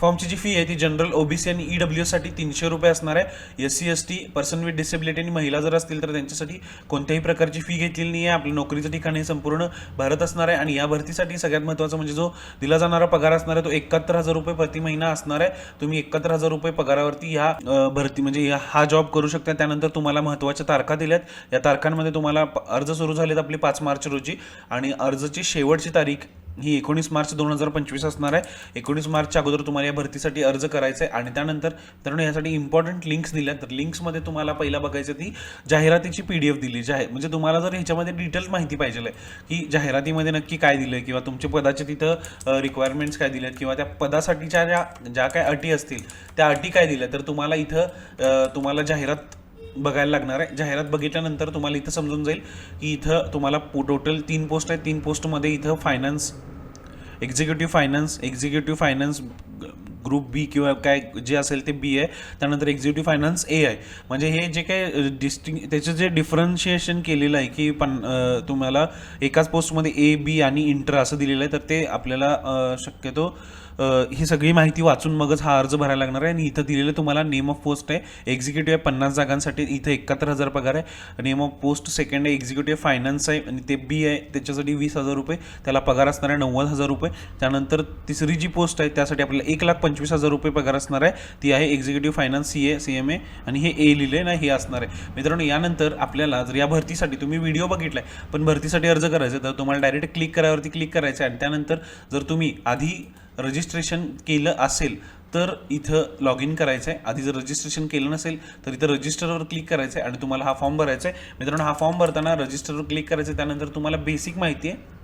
फॉर्मची जी fee आहे ती general OBC आणि ईडब्ल्यू साठी तीनशे रुपये असणार आहे. S C S T person with disability आणि महिला जर असतील तर त्यांच्यासाठी कोणत्याही प्रकारची फी घेतलेली नाही आहे आपल्या नोकरीचं ठिकाण हे संपूर्ण भारत असणार आहे. आणि या भरतीसाठी सगळ्यात महत्त्वाचं म्हणजे जो दिला जाणारा पगार असणार आहे तो एकाहत्तर हजार रुपये प्रति महिना असणार आहे. तुम्ही एकाहत्तर हजार रुपये पगारावरती ह्या भरती म्हणजे या- हा जॉब करू शकता. त्यानंतर तुम्हाला महत्त्वाच्या तारखा दिल्यात. या तारखांमध्ये तुम्हाला अर्ज सुरू झालेत आपले पाच मार्च रोजी. आणि अर्जाची शेवटची तारीख ही एकोणीस मार्च दोन हजार पंचवीस असणार आहे. एकोणीस मार्चच्या अगोदर तुम्हाला या भरतीसाठी अर्ज करायचा आहे आणि त्यानंतर तर यासाठी इम्पॉर्टंट लिंक्स दिल्या तर लिंक्समध्ये तुम्हाला पहिला बघायचं ती जाहिरातीची पी डी एफ दिली. जाहीर म्हणजे तुम्हाला जर ह्याच्यामध्ये डिटेल्स माहिती पाहिजे आहे की जाहिरातीमध्ये नक्की काय दिलं आहे किंवा तुमच्या पदाचे तिथं रिक्वायरमेंट्स काय दिल्यात किंवा त्या पदासाठीच्या ज्या ज्या काय अटी असतील त्या अटी काय दिल्या? तर तुम्हाला इथं तुम्हाला जाहिरात बघायला लागणार आहे. जाहिरात बघितल्यानंतर तुम्हाला इथं समजून जाईल की इथं तुम्हाला टोटल तीन पोस्ट आहेत. तीन पोस्टमध्ये इथं finance executive finance executive finance group B किंवा काय जे असेल ते बी आहे. त्यानंतर एक्झिक्युटिव्ह फायनान्स ए आहे. म्हणजे हे जे काय डिस्टिंग त्याचं जे डिफरन्शिएशन केलेलं आहे की पण तुम्हाला एकाच पोस्टमध्ये ए बी आणि इंटर असं दिलेलं आहे तर ते आपल्याला शक्यतो ही सगळी माहिती वाचून मगच हा अर्ज भरायला लागणार आहे. आणि इथं दिलेलं तुम्हाला नेम ऑफ पोस्ट आहे. एक्झिक्युटिव्ह आहे पन्नास जागांसाठी इथं एकाहत्तर हजार पगार आहे. नेम ऑफ पोस्ट सेकंड आहे एक्झिक्युटिव्ह फायनान्स आहे. आणि ते बी आहे त्याच्यासाठी वीस हजार रुपये. त्याला पगार असणार आहे नव्वद हजार रुपये. त्यानंतर तिसरी जी पोस्ट आहे त्यासाठी आपल्याला एक लाख पंचवीस हजार रुपये पगार असणार आहे. ती आहे executive finance C A C M A आणि हे ए लिहिले ना हे असणार आहे. मित्रांनो यानंतर आपल्याला जर या भरतीसाठी तुम्ही व्हिडिओ बघितलाय पण भरतीसाठी अर्ज करायचा तर तुम्हाला डायरेक्ट क्लिक करावरती क्लिक करायचं आहे. आणि त्यानंतर जर तुम्ही आधी रजिस्ट्रेशन केलं असेल तर इथं लॉग इन करायचं आहे आधी जर रजिस्ट्रेशन केलं नसेल तर इथं रजिस्टरवर क्लिक करायचं आहे आणि तुम्हाला हा फॉर्म भरायचा आहे मित्रांनो हा फॉर्म भरताना रजिस्टरवर क्लिक करायचं आहे त्यानंतर तुम्हाला बेसिक माहिती आहे.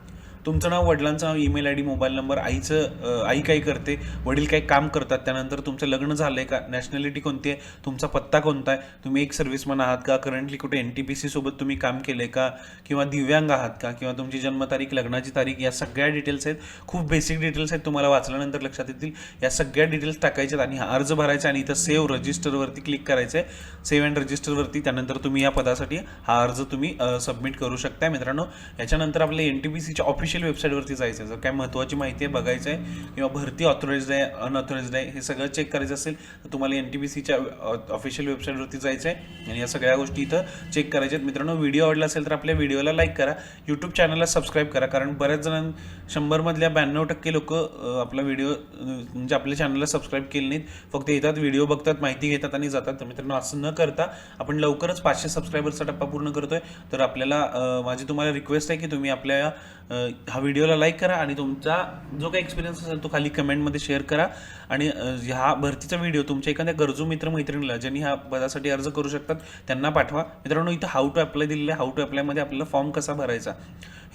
तुमचं नाव वडिलांचा email I D mobile number आईचं आई काय करते वडील काय काम करतात त्यानंतर तुमचं लग्न झालं आहे का नॅशनॅलिटी कोणती आहे तुमचा पत्ता कोणता आहे तुम्ही एक सर्व्हिसमॅन आहात का करंटली कुठे एन टी पी सीसोबत तुम्ही काम केलं आहे का किंवा दिव्यांग आहात का किंवा तुमची जन्मतारीख लग्नाची तारीख या सगळ्या डिटेल्स आहेत. खूप बेसिक डिटेल्स आहेत तुम्हाला वाचल्यानंतर लक्षात येतील. या सगळ्या डिटेल्स टाकायच्यात आणि हा अर्ज भरायचा आणि इथं सेव्ह रजिस्टरवरती क्लिक करायचं आहे सेव्ह अँड रजिस्टरवरती त्यानंतर तुम्ही या पदासाठी हा अर्ज तुम्ही सबमिट करू शकता मित्रांनो. याच्यानंतर आपल्या एन टी पी सीच्या ऑफिशियल वेबसाईटवरती जायचं आहे. जर काय महत्त्वाची माहिती आहे बघायचं आहे किंवा भरती ऑथोराइज्ड आहे अनऑथोराइज्ड आहे हे सगळं चेक करायचं असेल तर तुम्हाला एन टी पी सीच्या ऑफिशियल वेबसाईटवरती जायचं आहे. आणि या सगळ्या गोष्टी इथं चेक करायच्या आहेत. मित्रांनो व्हिडिओ आवडला असेल तर आपल्या व्हिडिओला लाईक करा. यूट्यूब चॅनलला सबस्क्राईब करा. कारण बऱ्याच जणां शंभरमधल्या ब्याण्णव टक्के लोक आपला व्हिडिओ म्हणजे आपल्या चॅनलला सबस्क्राईब केले नाहीत. फक्त येतात व्हिडिओ बघतात माहिती घेतात आणि जातात. तर मित्रांनो असं न करता आपण लवकरच पाचशे सबस्क्रायबरचा टप्पा पूर्ण करतोय. तर आपल्याला माझी तुम्हाला रिक्वेस्ट आहे की तुम्ही आपल्या हा व्हिडिओला लाईक करा आणि तुमचा जो काही एक्सपिरियन्स असेल तो खाली कमेंटमध्ये शेअर करा. आणि ह्या भरतीचा व्हिडिओ तुमच्या एखाद्या गरजू मित्र मैत्रिणीला ज्यांनी ह्या पदासाठी अर्ज करू शकतात त्यांना पाठवा. मित्रांनो इथं हाऊ टू अप्लाय दिलेलं आहे. हाऊ टू अप्लायमध्ये आपल्याला फॉर्म कसा भरायचा?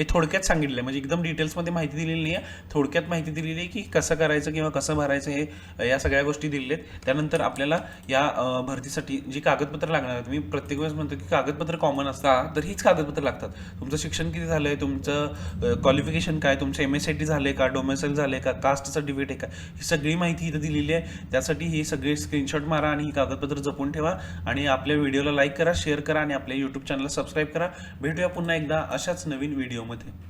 हे थोडक्यात सांगितलं आहे म्हणजे एकदम डिटेल्समध्ये माहिती दिलेली नाही आहे थोडक्यात माहिती दिलेली आहे की कसं करायचं किंवा कसं भरायचं हे या सगळ्या गोष्टी दिलेल्या आहेत. त्यानंतर आपल्याला या भरतीसाठी जी कागदपत्र लागणार आहेत मी प्रत्येक वेळेस म्हणतो की कागदपत्र कॉमन असतात तर हीच कागदपत्र लागतात. तुमचं शिक्षण किती झालं आहे तुमचं क्वालिफिकेशन काय? तुमचं एम एस आय टी झालं आहे का? डोमेसल झालं आहे का? कास्ट सर्टिफिकेट आहे का? ही सगळी माहिती इथं दिलेली आहे. त्यासाठी ही सगळी स्क्रीनशॉट मारा आणि ही कागदपत्र जपून ठेवा. आणि आपल्या व्हिडिओला लाईक करा शेअर करा आणि आपल्या यूट्यूब चॅनलला सबस्क्राईब करा. भेटूया पुन्हा एकदा अशाच नवीन व्हिडिओमध्ये with it.